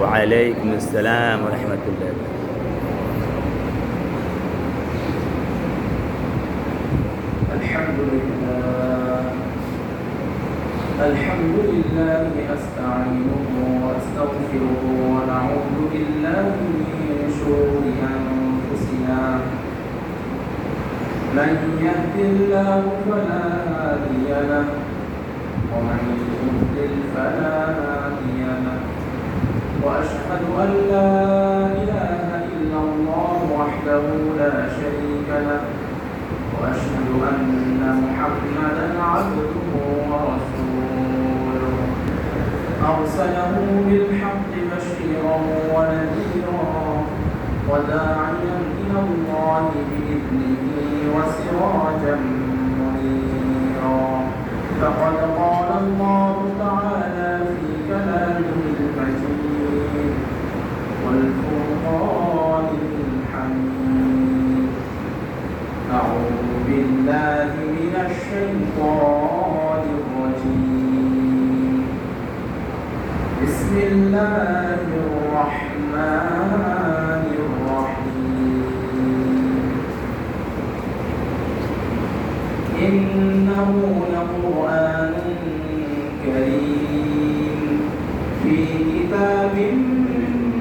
وعليكم السلام ورحمة الله. الحمد لله. الحمد لله أستعينه وأستغفره ونعوذ بالله من شرور أنفسنا. من يهد الله فلا هادي له ومن يضلل فلا هادي وأشهد أن لا إله إلا الله وحده لا شريك له وأشهد أن محمدا عبده ورسوله. أرسله بالحق بشيرا ونذيرا وداعيا إلى الله بإذنه وسراجا منيرا. فقد قال الله تعالى في كلامه والفرقان الحميد أعوذ بالله من الشيطان الرجيم. بسم الله الرحمن الرحيم. إنه لقرآن كريم. في كتاب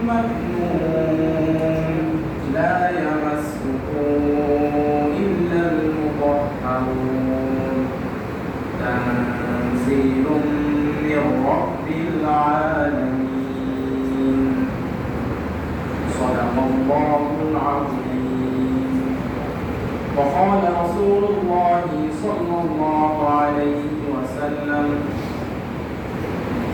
مكنون لا يمسه إلا المطهرون تنزيل من رب العالمين صدق الله العظيم وقال رسول الله صلى الله عليه وسلم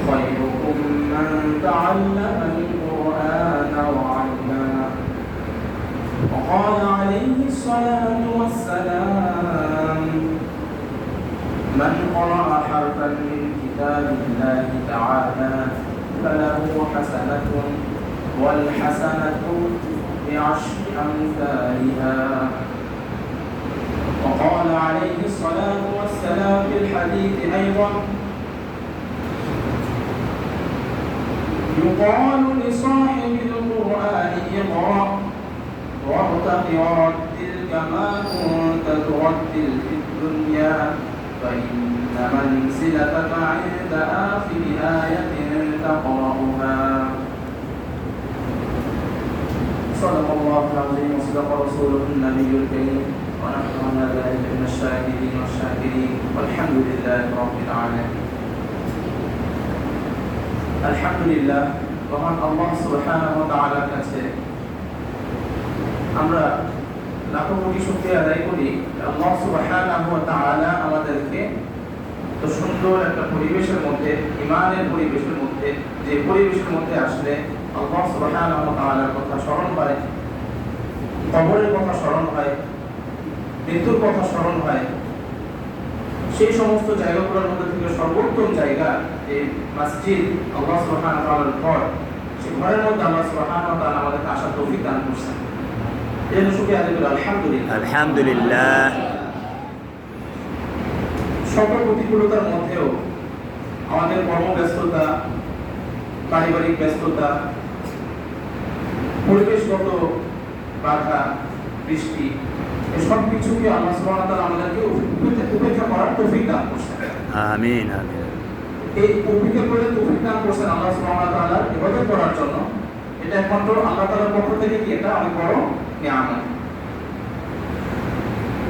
خيركم من تعلم القرآن وعلمه وقال عليه الصلاة والسلام من قرأ حرفا من كتاب الله تعالى فله حسنة والحسنة بعشر أمثالها. وقال عليه الصلاة والسلام في الحديث أيضا يقال لصاحب القرآن اقرأ وارتق ورتل كما كنت ترتل في الدنيا فإن منزلتك عند آخر آية تقرأها صدق الله العظيم وصدق رسوله النبي الكريم ونحن على ذلك من الشاهدين والشاكرين والحمد لله رب العالمين আলহামদুলিল্লাহ মহান আল্লাহ সুবহানাহু ওয়া তাআলার কাছে আমরা লাখো কোটি শুকরিয়া আদায় করি আল্লাহ সুবহানাহু ওয়া তাআলা আমাদেরকে তো সুন্দর একটা পরিবেশের মধ্যে ইমানের পরিবেশের মধ্যে, যে পরিবেশের মধ্যে আসলে আল্লাহ সুবহানাহু কথা স্মরণ হয়, কবরের কথা স্মরণ হয়, মৃত্যুর কথা স্মরণ হয়, সেই সমস্ত জায়গাগুলোর মধ্যে থেকে সর্বোত্তম জায়গা যে মসজিদ আল্লাহ সুবহানাহু ওয়া ঘর সেই ঘরের মধ্যে আল্লাহ সুবহানাহু ওয়া তাআলা আমাদেরকে আসার তৌফিক দান করছেন। এর শুকরিয়া আলহামদুলিল্লাহ। আলহামদুলিল্লাহ। সকল প্রতিকূলতার মধ্যেও আমাদের কর্মব্যস্ততা পারিবারিক ব্যস্ততা পরিবেশগত বাধা বৃষ্টি এসব কিছুকে আল্লাহ সুবহানাহু তাআলা আমাদেরকে উপেক্ষা করার তৌফিক দান করছেন। আমিন আমিন। এই উপেক্ষা করে তৌফিক দান করছেন আল্লাহ সুবহানাহু তাআলা ইবাদত করার জন্য। এটা একমাত্র আল্লাহ তাআলার পক্ষ থেকে কি এটা? অনেক বড় নিয়ামত।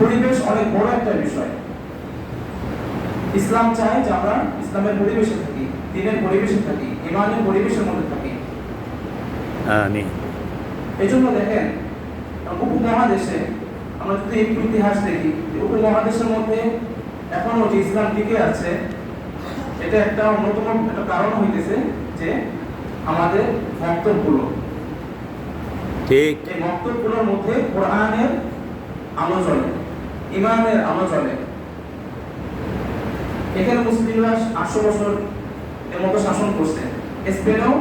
পরিবেশ অনেক বড় একটা বিষয়। ইসলাম চায় যে আমরা ইসলামের পরিবেশে থাকি দিনের পরিবেশে থাকি ইমানের পরিবেশের মধ্যে থাকি। এই জন্য দেখেন উপমহাদেশে আমরা যদি একটু ইতিহাস দেখি উপমহাদেশের মধ্যে এখনও যে ইসলাম টিকে আছে এটা একটা অন্যতম একটা কারণ হইতেছে যে আমাদের মক্তবগুলো ঠিক। এই মক্তবগুলোর মধ্যে কোরআনের আলো চলে। ইমানের জ্বলে এখানে মুসলিমরা আটশো বছর এর মতো শাসন করছে। স্পেনেও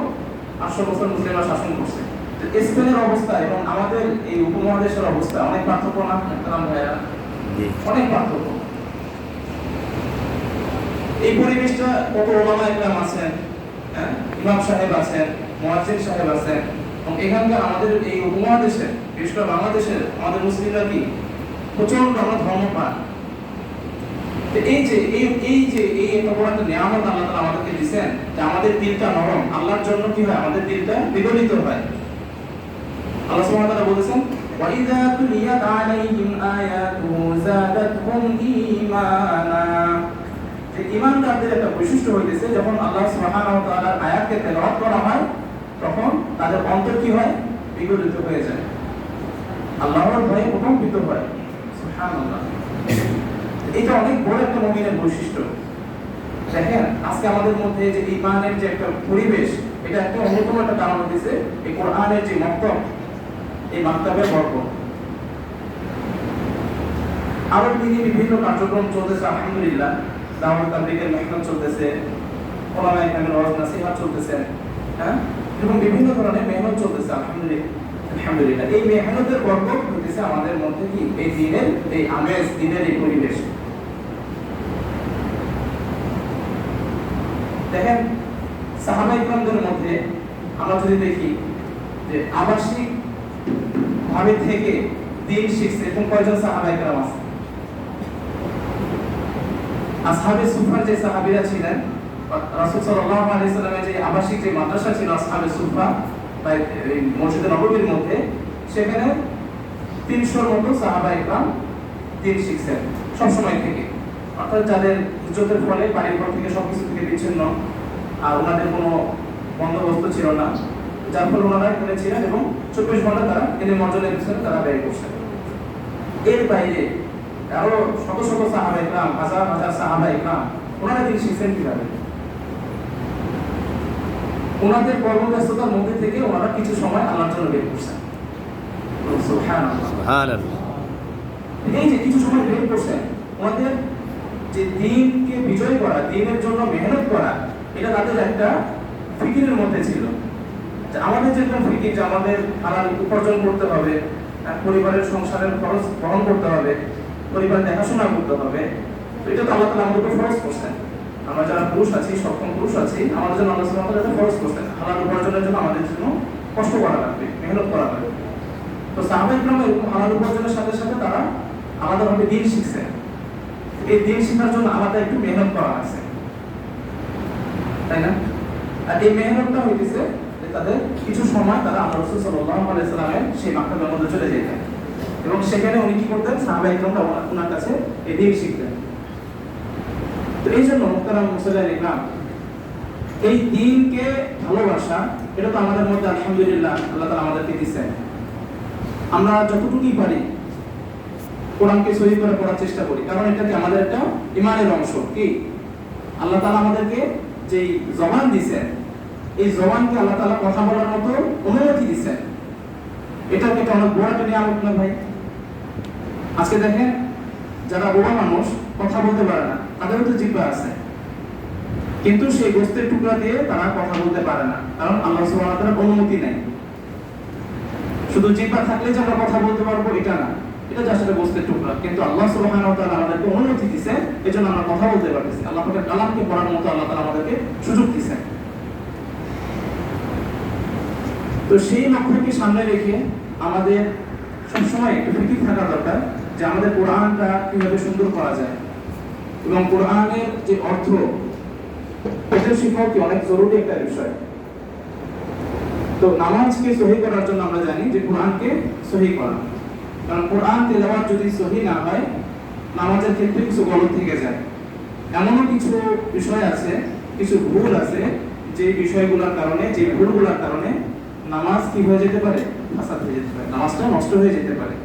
আটশো বছর মুসলিমরা শাসন করছে। তো স্পেনের অবস্থা এবং আমাদের এই উপমহাদেশের অবস্থা অনেক পার্থক্য না? মোহতারাম ভাইয়া অনেক পার্থক্য। এই পরিবেশটা কত ওলামা একরাম আছেন হ্যাঁ? ইমাম সাহেব আছেন মুয়াজ্জিন সাহেব আছেন। এবং এখানকার আমাদের এই উপমহাদেশে বিশেষ করে বাংলাদেশের আমাদের মুসলিমরা কি প্রচণ্ড আমরা এই যে, এই এই যে, এই বড় একটা নিয়ামত আল্লাহ তাআলা আমাদেরকে দিয়েছেন যে আমাদের দিলটা নরম, আল্লাহর জন্য কি হয়? আমাদের দিলটা বিগলিত হয়। আল্লাহ সুবহানাহু বলেছেন যে একটা বৈশিষ্ট্য হইতেছে, যখন আল্লাহ সুবহানাহু ওয়া তাআলার আয়াতকে তেলাওয়াত করা হয়, তখন তাদের অন্তর কি হয়? বিগলিত হয়ে যায়। আল্লাহর ভয়ে প্রকম্পিত হয়। এটা অনেক বড় একটা মুমিনের বৈশিষ্ট্য। দেখেন, আজকে আমাদের মধ্যে যে ইমানের যে একটা পরিবেশ, এটা একটা অন্যতম একটা কারণ হতেছে এই কোরআনের যে মক্তব, এই মাক্তাবের বর্গ আরও দিনে বিভিন্ন কার্যক্রম চলতেছে, আলহামদুলিল্লাহ। দাওয়াত তাবলিগের মেহনত চলতেছে ওলামা ইকরামের ওয়াজ, নাসিহত চলতেছে হ্যাঁ? এবং বিভিন্ন ধরনের মেহনত চলতেছে, আলহামদুলিল্লাহ। আলহামদুলিল্লাহ। এই মেহনতের আমাদের মধ্যে কি? এই দিনের, এই আমেজ, দিনের এই পরিবেশ। দেখেন সাহাবা ইকরামদের মধ্যে আমরা যদি দেখি যে আবাসিক ভাবে থেকে দিন শিখছে, এরকম কয়জন সাহাবা ইকরাম আছে? আসহাবে সুফার যে সাহাবীরা ছিলেন, রাসূল যে আবাসিক যে মাদ্রাসা ছিল, আসহাবে সুফা মসজিদে নববীর মধ্যে সেখানে তিনশোর মতো সাহাবা ইকরাম দিন শিখছেন সবসময় থেকে। অর্থাৎ যাদের ইজ্জতের ফলে বাড়ির ঘর থেকে সবকিছু থেকে বিচ্ছিন্ন আর ওনাদের কোনো বন্দোবস্ত ছিল না, যার ফলে ওনারা এখানে ছিলেন এবং চব্বিশ ঘণ্টা তারা এনে মর্যাদার পিছনে তারা ব্যয় করছেন। এর বাইরে আরও শত শত সাহাবা ইকরাম হাজার হাজার সাহাবা ইকরাম ওনারা দিন শিখছেন কীভাবে? ওনাদের কর্মব্যস্ততার মধ্যে থেকে ওনারা কিছু সময় আল্লাহর জন্য বের করছেন। এই যে কিছু সময় বের করছেন ওনাদের যে দিনকে বিজয় করা দিনের জন্য মেহনত করা এটা তাদের একটা ফিকিরের মধ্যে ছিল। যে আমাদের যে একটা ফিকির যে আমাদের হালাল উপার্জন করতে হবে পরিবারের সংসারের খরচ বহন করতে হবে পরিবার দেখাশোনা করতে হবে এটা তো আমাদের তাআলা আমাদেরকে ফরজ করছেন। আমরা যারা পুরুষ আছি, সক্ষম পুরুষ আছি, আমাদের জন্য আল্লাহ তাআলা এটা ফরজ করছেন হালাল উপার্জনের জন্য আমাদের জন্য কষ্ট করা লাগবে, মেহনত করা লাগবে। তো সাহাবা ইকরাম এরকম হালাল উপার্জনের সাথে সাথে তারা আলাদাভাবে দিন শিখছে। এই দিন শেখার জন্য আলাদা একটু মেহনত করা আছে তাই না? আর এই মেহনতটা হইতেছে যে তাদের কিছু সময় তারা আল্লাহ রসুল আলাইহি সাল্লামের সেই মাক্কাবের মধ্যে চলে যেতেন এবং সেখানে উনি কি করতেন? সাহাবা ইকরামরা ওনার- ওনার কাছে এই দিন শিখতেন। তো এই জন্য মুক্তারাম ইকরাম এই দিনকে ভালোবাসা, এটা তো আমাদের মধ্যে আলহামদুলিল্লাহ আল্লাহ তাআলা আমাদেরকে দিচ্ছেন আমরা যতটুকুই পারি কোরআনকে সহি করে পড়ার চেষ্টা করি, কারণ এটা কি আমাদের একটা ইমানের অংশ কি? আল্লাহ তাআলা আমাদেরকে যেই জবান দিছেন এই জবানকে আল্লাহ তাআলা কথা বলার মতো অনুমতি দিছেন এটা একটা অনেক বড় একটা নিয়ামত না ভাই? আজকে দেখেন, যারা বুড়া মানুষ কথা বলতে পারে না। তাদেরও তো জিব্বা আছে। কিন্তু সেই গোস্তের টুকরা দিয়ে তারা কথা বলতে পারে না। কারণ আল্লাহ সুবহানাহু ওয়া তাআলার অনুমতি নাই। শুধু জিহ্বা থাকলে যে আমরা কথা বলতে পারব, এটা না। এটা বস্তুর টুকরা। কিন্তু আল্লাহ সুবহানাহু ওয়া তাআলা আমাদেরকে অনুমতি দিয়েছে এজন্য আমরা কথা বলতে পারতেছি। আল্লাহ পাকের কালামকে পড়ার মতো আল্লাহ তাআলা আমাদেরকে সুযোগ দিয়েছেন তো সেই লক্ষ্যকে সামনে রেখে আমাদের সবসময় একটু ফিকির থাকা দরকার যে আমাদের কোরআনটা কীভাবে সুন্দর করা যায়। এবং কোরআনের যে অর্থ এটা শেখাও কি অনেক জরুরি একটা বিষয়। তো নামাজকে সহি করার জন্য আমরা জানি যে কোরআনকে সহি করা। কারণ কোরআন তেলাওয়াত যদি সহি না হয়, নামাজের ক্ষেত্রে কিছু গলত থেকে যায়। এমনও কিছু বিষয় আছে, কিছু ভুল আছে, যে বিষয়গুলোর কারণে, যে ভুলগুলোর কারণে নামাজ কি হয়ে যেতে পারে? ফাসাদ হয়ে যেতে পারে। নামাজটা নষ্ট হয়ে যেতে পারে।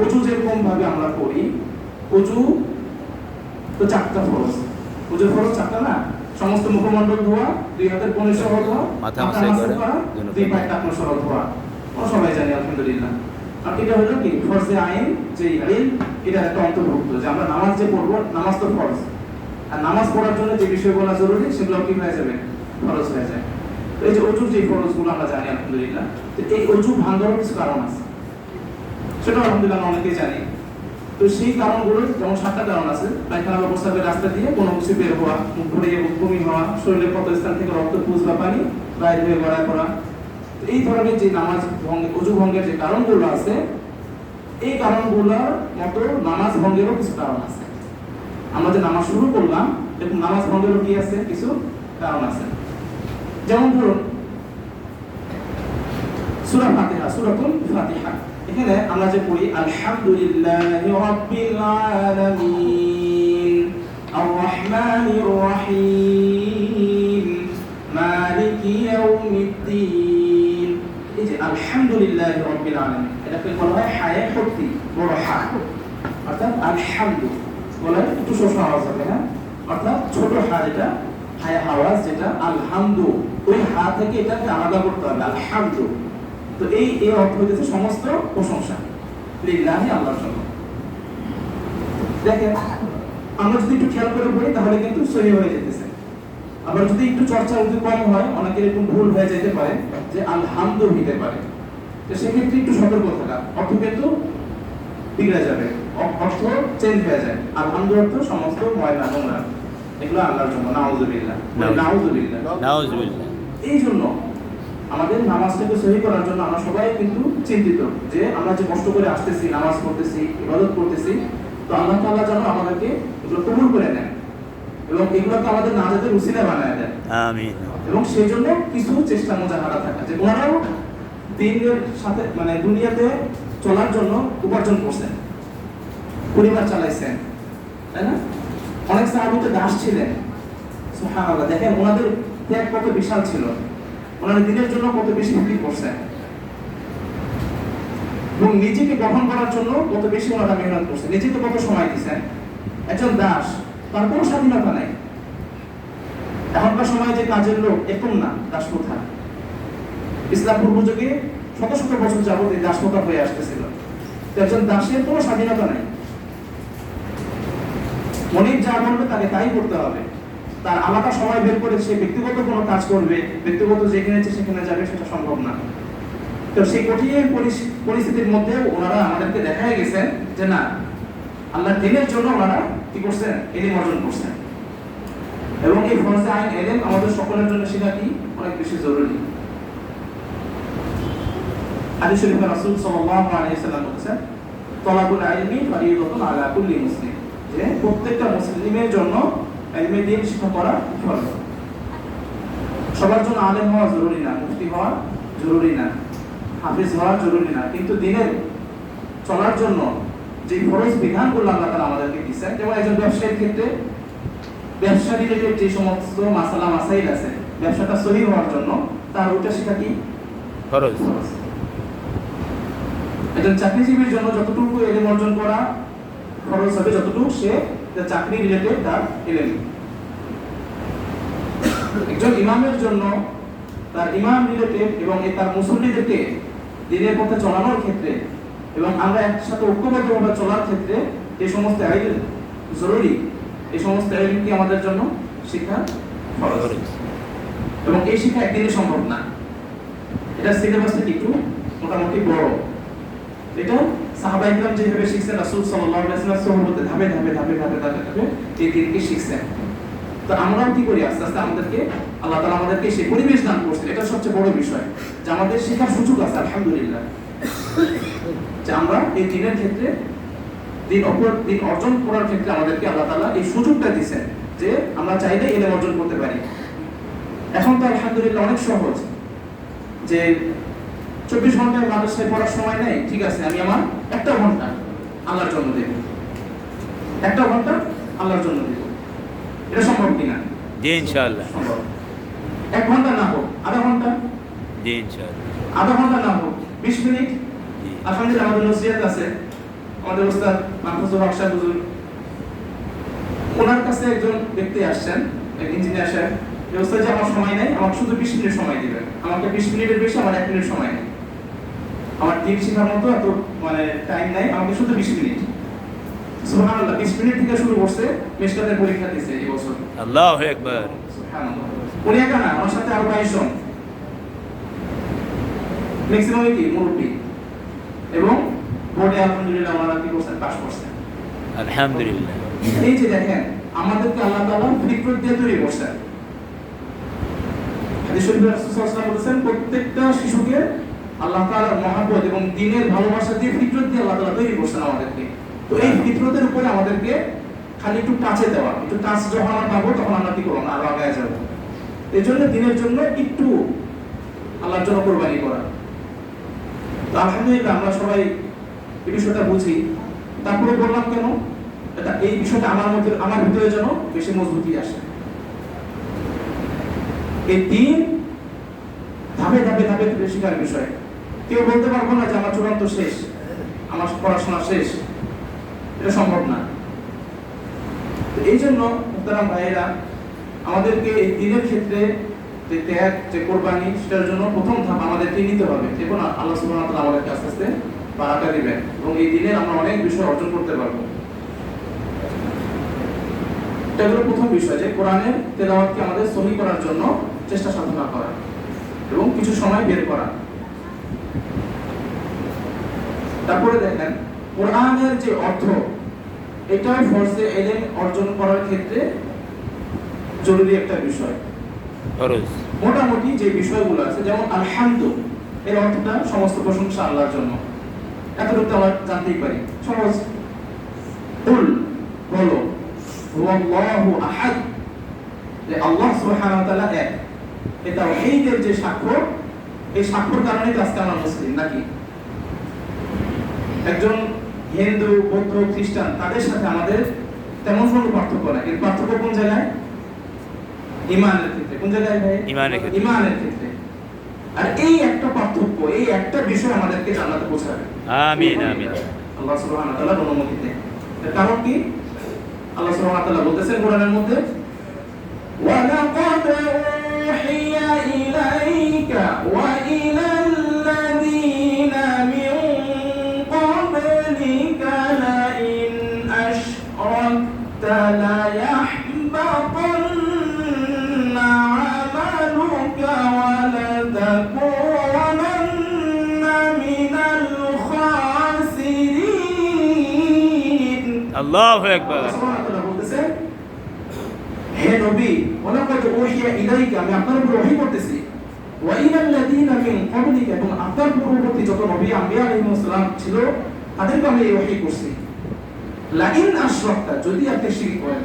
অজু যেরকম ভাবে আমরা করি অজু তো চারটা ফরজ অজুর ফরজ চারটা না? সমস্ত মুখমণ্ডল ধোয়া দুই হাতের কোণে সহ ধোয়া মাথা মাসাজ করা, দুই পায়ে। টাকনো সহ ধোয়া। আমরা সবাই জানি আলহামদুলিল্লাহ। আর এটা হলো কি? ফরজে আইন যে ইল এটা একটা অন্তর্ভুক্ত। যে আমরা নামাজ যে পড়ব নামাজ তো ফরজ। আর নামাজ পড়ার জন্য যে বিষয় বিষয়গুলো জরুরি সেগুলো কি হয়ে যাবে? ফরজ হয়ে যায়। তো এই যে অজুর যে ফরজগুলো আমরা জানি আলহামদুলিল্লাহ তো এই অজু ভাঙ্গারও কিছু কারণ আছে। সেটা আলহামদুলিল্লাহ অনেকেই জানি। তো সেই কারণগুলো, যেমন সাতটা কারণ আছে পায়খানা বা প্রস্রাবের রাস্তা দিয়ে, কোনো কিছু বের হওয়া, মুখ ভরে বমি হওয়া শরীরের কত স্থান থেকে রক্ত পুষ বা পানি, বাইরে হয়ে পড়া তো এই ধরনের যে নামাজ ভঙ্গ, অজু ভঙ্গের যে কারণগুলো আছে, এই কারণগুলোর মতো নামাজ ভঙ্গেরও কিছু কারণ আছে। আমরা যে নামাজ শুরু করলাম, দেখুন নামাজ ভঙ্গেরও কি আছে? কিছু কারণ আছে। যেমন ধরুন, সূরা ফাতিহা, সূরাতুল ফাতিহা। এখানে আমরা যে পড়ি, আলহামদুলিল্লাহি রাব্বিল আলামিন আর রহমানির রহিম, মালিকি ইয়াউমিদ্দিন। এই যে আলহামদুলিল্লাহি রাব্বিল আলামিন এটাকে বলা হয় হায়ে শক্তি, বড় হা। অর্থাৎ আলহামদু বলা হয় একটু শোষ আওয়াজ হবে হ্যাঁ? অর্থাৎ ছোট হা যেটা, হায়া আওয়াজ যেটা, আলহামদু ওই হা থেকে এটাকে আলাদা করতে হবে, আলহামদু তো এই এই অর্থ হইতেছে সমস্ত প্রশংসা। লিল্লাহি আল্লাহর জন্য। দেখেন আমরা যদি একটু খেয়াল করে পড়ি তাহলে কিন্তু সহি হয়ে যেতেছে। আবার যদি একটু চর্চা যদি কম হয় অনেকের এরকম ভুল হয়ে যেতে পারে যে আলহামদু হইতে পারে। তো সেক্ষেত্রে একটু সতর্ক থাকা। অর্থ কিন্তু বিগড়ে যাবে অর্থ চেঞ্জ হয়ে যায়। আলহামদু অর্থ সমস্ত ময়লা নোংরা। এগুলো আল্লাহর জন্য। নাউজুবিল্লাহ। নাউজুবিল্লাহ। নাউজুবিল্লাহ। এই জন্য আমাদের নামাজটাকে সহি করার জন্য আমরা সবাই কিন্তু চিন্তিত যে আমরা যে কষ্ট করে আসতেছি নামাজ পড়তেছি ইবাদত করতেছি তো আল্লাহ তাআলা যেন আমাদেরকে এগুলো কবুল করে নেন এবং এগুলোকে আমাদের না নাজাতের উসিলা বানায় দেন। আমিন। এবং সেই জন্য কিছু চেষ্টা মোজাহারা থাকা যে ওনারাও দিনের সাথে মানে দুনিয়াতে চলার জন্য উপার্জন করছেন পরিবার চালাইছেন তাই না? অনেক সাহাবিতে দাস ছিলেন সুবহানাল্লাহ দেখেন ওনাদের ত্যাগ কত বিশাল ছিল। ওনারা দিনের জন্য কত বেশি বিক্রি করছেন? এবং নিজেকে গঠন করার জন্য কত বেশি ওনারা মেহনত করছেন? নিজেকে কত সময় দিচ্ছেন? একজন দাস, তার কোনো স্বাধীনতা নাই। এখনকার সময় যে কাজের লোক এরকম না, দাসপ্রথা। ইসলাম পূর্ব যুগে শত শত বছর যাবত এই দাসপ্রথা হয়ে আসতেছিল। একজন দাসের কোনো স্বাধীনতা নাই। মনির যা বলবে তাকে তাই করতে হবে। তার আলাদা সময় বের করে সে ব্যক্তিগত কোনো কাজ করবে, ব্যক্তিগত যেখানে ইচ্ছে সেখানে যাবে, সেটা সম্ভব না। তো সেই কঠিন পরিস্থিতির মধ্যে ওনারা আমাদেরকে দেখাই গেছেন যে না, আল্লাহর দিনের জন্য ওনারা কি করছেন? এলিম অর্জন করছেন। এবং এই ফরজে আইন এলেম আমাদের সকলের জন্য সেটা কি? অনেক বেশি জরুরি। হাদিস শরীফে রাসূল সাল্লাল্লাহু আলাইহি সাল্লাম বলেছেন, তলাবুল ইলমি ফরিয়দাতুন আলা কুল্লি মুসলিম। যে প্রত্যেকটা মুসলিমের জন্য ইলমে দিন শিক্ষা করা ফরজ সবার জন্য আলেম হওয়া জরুরি না মুফতি হওয়া জরুরি না হাফিজ হওয়া জরুরি না। কিন্তু দিনের চলার জন্য যে ফরজ বিধানগুলো আল্লাহ তাআলা আমাদেরকে দিয়েছেন যেমন একজন ব্যবসায়ীর ক্ষেত্রে ব্যবসা রিলেটেড যে সমস্ত মাসালা মাসাইল আছে ব্যবসাটা সহি হওয়ার জন্য তার ওইটা শেখা কি? ফরজ। একজন চাকরিজীবীর জন্য যতটুকু এলেম অর্জন করা খরচ হবে যতটুকু সে চাকরি রিলেটেড তার এলেম একজন ইমামের জন্য তার ইমাম রিলেটেড এবং এ তার মুসল্লিদেরকে দিনের পথে চলানোর ক্ষেত্রে এবং আমরা একসাথে ঐক্যবদ্ধভাবে চলার ক্ষেত্রে এই সমস্ত আইন জরুরি। এই সমস্ত আইন কি আমাদের জন্য শিক্ষা এবং এই শিক্ষা একদিনে সম্ভব না। এটা সিলেবাসটা একটু মোটামুটি বড়। এটা সাহাবা ইকরাম যেভাবে শিখছেন, রাসূল সাল্লাল্লাহু আলাইহি ওয়াসাল্লাম সোহবতে ধাপে ধাপে ধাপে ধাপে ধাপে ধাপে এই দিনকে শিখছেন। তো আমরাও কি করি? আস্তে আস্তে আমাদেরকে, আল্লাহ তাআলা আমাদেরকে সেই পরিবেশ দান করছেন। এটা সবচেয়ে বড় বিষয় যে আমাদের শেখার সুযোগ আছে, আলহামদুলিল্লাহ। যে আমরা এই দিনের ক্ষেত্রে, দিন অপর, দিন অর্জন করার ক্ষেত্রে আমাদেরকে আল্লাহ তাআলা এই সুযোগটা দিয়েছেন যে আমরা চাইলে এলেম অর্জন করতে পারি। এখন তো আলহামদুলিল্লাহ অনেক সহজ যে চব্বিশ ঘন্টায় মাদ্রাসায় পড়ার সময় নেই ঠিক আছে আমি আমার একটা ঘণ্টা আল্লাহর জন্য দেব। একটা ঘণ্টা আল্লাহর জন্য দেব। এটা সম্ভব কিনা? জি ইনশাআল্লাহ। এক ঘণ্টা না হোক আধা ঘণ্টা? জি ইনশাআল্লাহ। আধা ঘণ্টা না হোক বিশ মিনিট? আলহামদুলিল্লাহ আমাদের নসিহত আছে। আমাদের ওস্তাদ মাহফুজুর হক সাহেব হুজুর। ওনার কাছে একজন ব্যক্তি আসছেন এক ইঞ্জিনিয়ার সাহেব। যে ওস্তাদ যে আমার সময় নেই আমাকে শুধু বিশ মিনিট সময় দিবেন। আমাকে বিশ মিনিটের বেশি আমার এক মিনিট সময় নেই। আমার দিন শেখার মতো এত মানে টাইম নাই আমাকে শুধু বিশ মিনিট সুবহানাল্লাহ বিশ মিনিট থেকে শুরু করছে মেশকাতের পরীক্ষা এই বছর। আল্লাহ একবার সুবহানাল্লাহ। উনি একা না আমার সাথে আরও বাইশ জন। ম্যাক্সিমাম কি? মুরব্বী। এবং বোর্ডে আলহামদুলিল্লাহ ওনারা কি করছেন পাস করছেন আলহামদুলিল্লাহ। এই যে দেখেন আমাদেরকে আল্লাহ তাআলা দিয়ে তৈরি করছেন হাদিস শরীফে রাসূল সাল্লাল্লাহু আলাইহি ওয়াসাল্লাম বলেছেন প্রত্যেকটা শিশুকে আল্লাহ তাআলার মহব্বত এবং দ্বীনের ভালোবাসা দিয়ে ফিতরত দিয়ে আল্লাহ তাআলা তৈরি করছেন আমাদেরকে। তো এই ফিতরতের উপরে আমাদেরকে খালি একটু টাচে দেওয়া একটু টাচ যখন আমরা পাবো তখন আমরা কি করব? না আরও আগে যাব। এই জন্য দিনের জন্য একটু আল্লাহর জন্য কোরবানি করা। তো আলহামদুলিল্লাহ আমরা সবাই এই বিষয়টা বুঝি। তারপরে বললাম কেন? এটা এই বিষয়টা আমার মধ্যে আমার ভিতরে যেন বেশি মজবুতি আসে। এই দিন ধাপে ধাপে ধাপে শেখার বিষয়। কেউ বলতে পারব না যে আমার চূড়ান্ত শেষ, আমার পড়াশোনা শেষ। এটা সম্ভব না। এই জন্য মুক্তারাম ভাইয়েরা, আমাদেরকে এই দিনের ক্ষেত্রে যে ত্যাগ, যে কোরবানি, সেটার জন্য প্রথম ধাপ আমাদেরকে নিতে হবে। দেখুন আল্লাহ ওয়া তাআলা আমাদেরকে আস্তে আস্তে বারাকা দিবেন এবং এই দিনের আমরা অনেক বিষয় অর্জন করতে পারব। এটা প্রথম বিষয় যে কোরআনের তেলাওয়াতকে আমাদের সহি করার জন্য চেষ্টা সাধনা করা এবং কিছু সময় বের করা। তারপরে দেখেন কোরআনের যে অর্থ এটাই ফরজে এলেম অর্জন করার ক্ষেত্রে জরুরি একটা বিষয়। মোটামুটি যে বিষয়গুলো আছে যেমন আলহামদু এর অর্থটা সমস্ত প্রশংসা আল্লাহর জন্য। এতটুকু তো আমরা জানতেই পারি। সহজ। কুল বলো হুয়াল্লাহু আহাদ। যে আল্লাহ সুবহানাহু ওয়া তাআলা এক। এটা ওহীদের যে স্বাক্ষর এই স্বাক্ষর কারণেই তো আজকে আমরা মুসলিম নাকি? একজন হিন্দু বৌদ্ধ খ্রিস্টান তাদের সাথে আমাদের তেমন কোনো পার্থক্য নাই। এর পার্থক্য কোন জায়গায়? ইমানের ক্ষেত্রে। কোন জায়গায় ভাই? ইমানের ক্ষেত্রে। আর এই একটা পার্থক্য এই একটা বিষয় আমাদেরকে আমিন আমিন। আল্লাহ সুবহানাহু ওয়া তাআলা অনুমতি দেন কারণ কি? আল্লাহ সুবহানাহু ওয়া তাআলা বলতেছেন কোরআনের মধ্যে ওয়া লাকাদ উহিয়া ইলাইকা ওয়া আল্লাহ একবার হে নবী ওয়ালাকাদ উহিয়া ইলাইকা আমি আপনার উপর ওহী করতেছি। ওয়া ইলাল্লাযীনা মিন ক্বাবলিকা এবং আপনার পূর্ববর্তী যত নবী আম্বিয়া আলাইহিস সালাম ছিল তাদেরকে আমি এই ওহী করছি। লাইন আশরাকতা যদি আপনি শিরক করেন।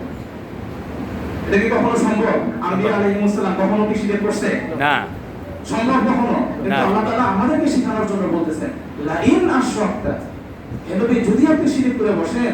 এটা কি কখনো সম্ভব? আম্বিয়া আলাইহিস সালাম কখনো কি শিরক করছে? না। সম্ভব কখনো? কিন্তু আল্লাহ তাআলা আমাদেরকে শেখানোর জন্য বলতেছেন লাইন আশরাকতা হে নবী যদি আপনি শিরক করে বসেন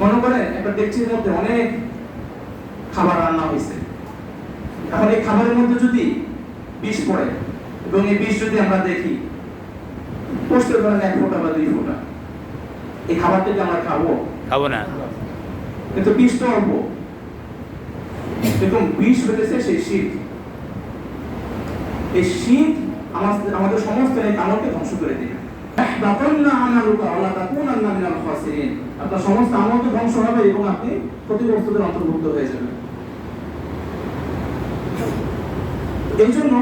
মনে করেন একটা ডেকচির মধ্যে অনেক খাবার রান্না হয়েছে। এখন এই খাবারের মধ্যে যদি বিষ পড়ে এবং এই বিষ যদি আমরা দেখি পড়তে ধরেন এক ফোঁটা বা দুই ফোঁটা এই খাবারটাকে আমরা খাব? খাব না। কিন্তু বিষ তো অল্প। এবং বিষ হতেছে সেই শীত। এই শীত আমাদের আমাদের সমস্ত এই আমলকে ধ্বংস করে দিবে। ওয়া লা তাকুনান্না মিনাল খাসিরিন। আপনার সমস্ত আমল তো ধ্বংস হবে এবং আপনি ক্ষতিগ্রস্তদের অন্তর্ভুক্ত হয়ে যাবেন। এই জন্য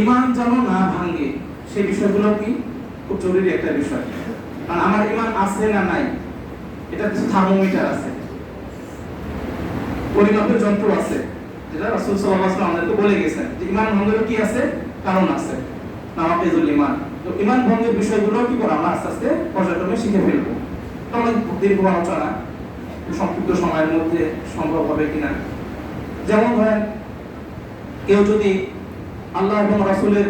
ইমান যেন না ভাঙে সেই বিষয়গুলো কি? খুব জরুরি একটা বিষয়। কারণ আমার ইমান আছে না নাই, এটা কিছু থার্মোমিটার আছে। পরিমাপের যন্ত্র আছে, যেটা রাসূল ওয়াসাল্লাম আমাদেরকে বলে গেছেন যে ইমান ভঙ্গের কি আছে? কারণ আছে। নামাকিজুল ইমান তো ইমান ভঙ্গের বিষয়গুলো কি করে আমরা আস্তে আস্তে পর্যায়ক্রমে শিখে ফেলব? অনেক দীর্ঘ আলোচনা সংক্ষিপ্ত সময়ের মধ্যে সম্ভব হবে কিনা? যেমন ধরেন, কেউ যদি আল্লাহ এবং রাসূলের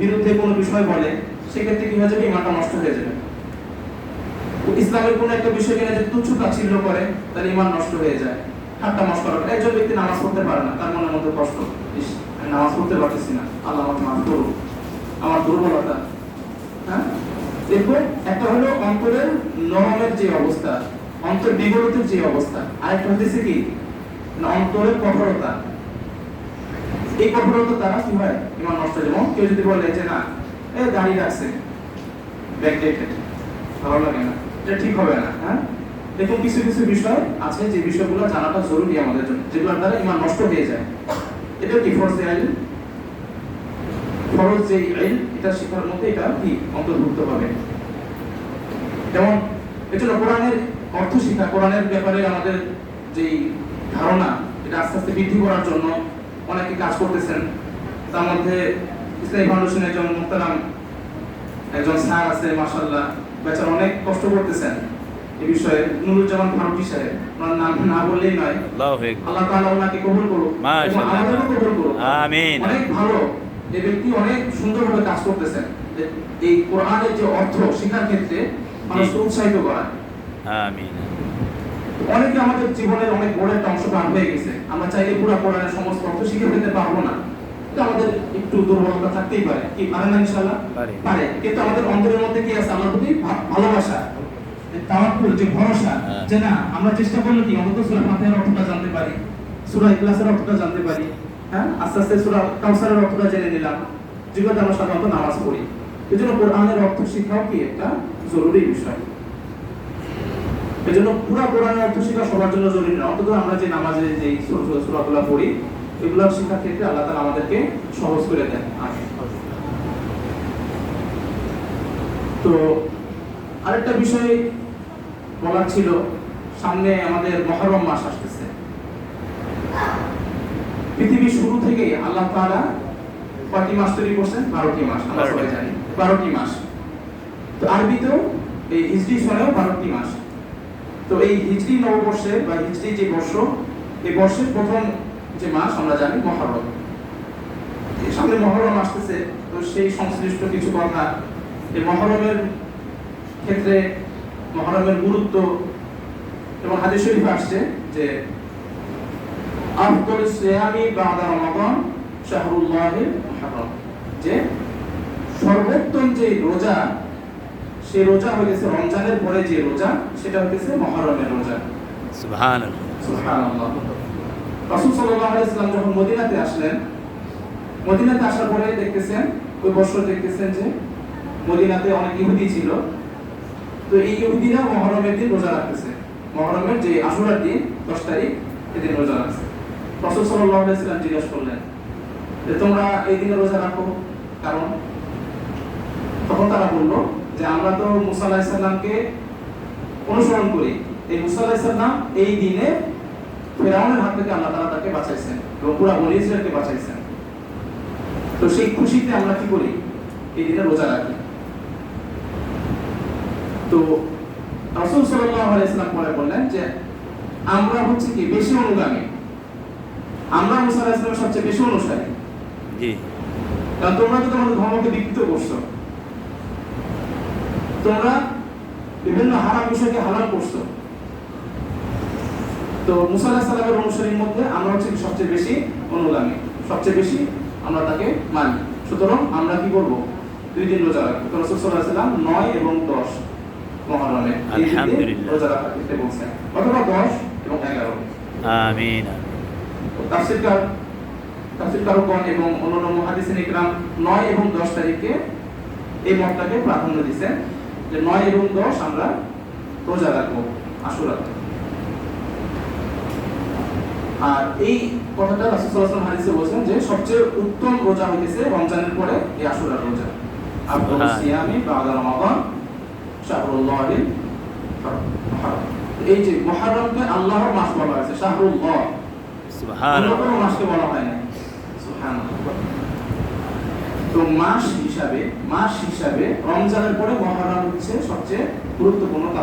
বিরুদ্ধে কোনো বিষয় বলে, সেক্ষেত্রে কি হয়ে যাবে? ইমানটা নষ্ট হয়ে যাবে। ইসলামের কোনো একটা বিষয় কিনা যদি তুচ্ছ তাচ্ছিল্য করে তাহলে ইমান নষ্ট হয়ে যায় ঠাট্টা মস্করা করে একজন ব্যক্তি নামাজ পড়তে পারে না, তার মনের মধ্যে কষ্ট। নামাজ পড়তে পারতেছি না, আল্লাহ আমাকে মাফ করুন আমার দুর্বলতা হ্যাঁ? এরপর একটা হলো অন্তরের নরমের যে অবস্থা অন্তর বিগলিতের যে অবস্থা, আরেকটা হচ্ছে কি? অন্তরের কঠোরতা। এই কঠোরতা দ্বারা কি হয়? ইমান নষ্ট যেমন কেউ যদি বলে যে, না, এ দাঁড়িয়ে রাখছে ব্যাকডেটেড ভালো লাগে না, এটা ঠিক হবে না। হ্যাঁ? দেখুন, কিছু কিছু বিষয় আছে, যে বিষয়গুলো জানাটা জরুরি আমাদের জন্য, যেগুলোর দ্বারা ইমান নষ্ট হয়ে যায়। এটা কি ফরজ আইল ফরজ যে আইল এটা শেখার মধ্যে এটা কি অন্তর্ভুক্ত হবে? যেমন এজন্য কোরআনের অর্থ শিক্ষা কোরআনের ব্যাপারে আমাদের যেই ধারণা এটা আস্তে আস্তে বৃদ্ধি করার জন্য অনেকে কাজ করতেছেন। তার মধ্যে ইসলামী ফাউন্ডেশনের একজন মুক্তারাম একজন স্যার আছে মাশাল্লাহ বেচারা অনেক কষ্ট করতেছেন। এই বিষয়ে নুরুজ্জামান ফারুকি সাহেব ওনার নাম না বললেই নয়। আল্লাহু তাআলা ওনাকে কবুল করুক এবং আমাদেরও কবুল করুক। আমিন। অনেক ভালো। এই ব্যক্তি অনেক সুন্দরভাবে কাজ করতেছেন। এই কোরআনের যে অর্থ শেখার ক্ষেত্রে মানুষকে উৎসাহিত করা। আমিন। অনেকে আমাদের জীবনের অনেক বড় একটা অংশ পার হয়ে গেছে। আমরা চাইলে পুরো কোরআনের সমস্ত অর্থ শিখে ফেলতে পারব না। আমাদের একটু দুর্বলতা থাকতেই পারে। কি পারে না ইনশাআল্লাহ? পারে। কিন্তু আমাদের অন্তরের মধ্যে কি আছে? আমার প্রতি ভালোবাসা তাওয়াক্কুল যে ভরসা হ্যাঁ। যে না আমরা চেষ্টা করলে কি? অন্তত সূরা ফাতিহার অর্থটা জানতে পারি। সূরা ইখলাসের অর্থটা জানতে পারি। হ্যাঁ? আস্তে আস্তে সূরা কাউসারের অর্থটা জেনে নিলাম। যেগুলো আমরা সাধারণত নামাজ পড়ি। এজন্য কোরআনের অর্থ শিখাও কি একটা জরুরি বিষয়। এজন্য পুরো কোরআনের অর্থ শেখা সবার জন্য জরুরি না। অন্তত আমরা যে নামাজে যে ছোট পড়ি এগুলো শেখার ক্ষেত্রে আল্লাহ তাআলা আমাদেরকে সহজ করে দেন। তো আরেকটা বিষয় বলার ছিল, সামনে আমাদের মহরম মাস আসতেছে পৃথিবীর শুরু থেকেই আল্লাহ তাআলা কয়টি মাস তৈরি করছেন? বারোটি মাস। আমরা সবাই জানি। বারোটি মাস। তো আরবিতেও এই হিজরি সনেও বারোটি মাস। তো এই হিজরি নববর্ষে বা হিজরি যে বর্ষ এই বর্ষের প্রথম যে মাস আমরা জানি মহরম। এই সামনে মহরম আসতেছে তো সেই সংশ্লিষ্ট কিছু কথা এই মহরমের ক্ষেত্রে মহরমের গুরুত্ব এবং হাদিস শরীফে আসছে যে আফদল সিয়ামি বাদা রমাদান মুহররম। যে সর্বোত্তম যে রোজা সেই রোজা হয়েছে রমজানের পরে যে রোজা সেটা হতেছে মহরমের রোজা। সুবহানাল্লাহ। সুবহানাল্লাহ। রাসূল সাল্লাল্লাহু আলাইহি সাল্লাম যখন মদিনাতে আসলেন মদিনাতে আসার পরে দেখতেছেন ওই বছর দেখতেছেন যে মদিনাতে অনেক ইহুদি ছিল। তো এই ইহুদিরা মহরমের দিন রোজা রাখতেছে। মহরমের যে আশুরার দিন দশ তারিখ এদিন রোজা রাখছে রাসূল সাল্লাল্লাহু আলাইহি সাল্লাম জিজ্ঞাসা করলেন যে, তোমরা এই দিনে রোজা রাখো কারণ? তখন তারা বলল যে, আমরা তো মুসা আলাইহিস অনুসরণ করি। এই মুসা আলাইহিস সালাম এই দিনে ফেরাউনের হাত থেকে আল্লাহ তাআলা তাকে বাঁচাইছেন এবং পুরো বনি বাঁচাইছেন। তো সেই খুশিতে আমরা কি করি? এই দিনে রোজা রাখি। তো রাসূল সাল্লাল্লাহু আলাইহি সাল্লাম পরে বললেন যে, আমরা হচ্ছে কি বেশি অনুগামী। আমরা মুসা আলাইহিস সালামের সবচেয়ে বেশি অনুসারী। জি। কারণ তোমরা তো তোমাদের ধর্মকে বিকৃত করছ। তোমরা বিভিন্ন হারাম বিষয়কে হালাল করছ। তো মুসা আলাহিস সালামের অনুসারীর মধ্যে আমরা হচ্ছে সবচেয়ে বেশি অনুগামী সবচেয়ে বেশি আমরা তাকে মানি। সুতরাং আমরা কি করব? দুই দিন রোজা রাখব। তো রসুল সাল্লাহ সাল্লাম নয় এবং দশ মহরমে। রোজা ক্ষেত্রে বলছেন। অথবা দশ এবং এগারো। আমিন। তাফসিরকার তাফসিরকারগণ এবং অন্যান্য মুহাদ্দিসিন ইকরাম 9 এবং 10 তারিখে এই মতটাকে প্রাধান্য দিয়েছেন যে 9 এবং 10 আমরা রোজা রাখব আশুরা আর এই কথাটা রাসূল সাল্লাল্লাহু আলাইহি হাদিসে বলেছেন যে সবচেয়ে উত্তম রোজা হইতেছে রমজানের পরে এই আশুরার রোজা। আফদালুস হ্যাঁ। সিয়ামি বাদা রমাদান শাহরুল্লাহিল এই যে মুহররমকে আল্লাহর মাস বলা হয়েছে শাহরুল্লাহ। তো মাস হিসাবে মাস হিসাবে রমজানের পরে মহরম হচ্ছে সবচেয়ে গুরুত্বপূর্ণ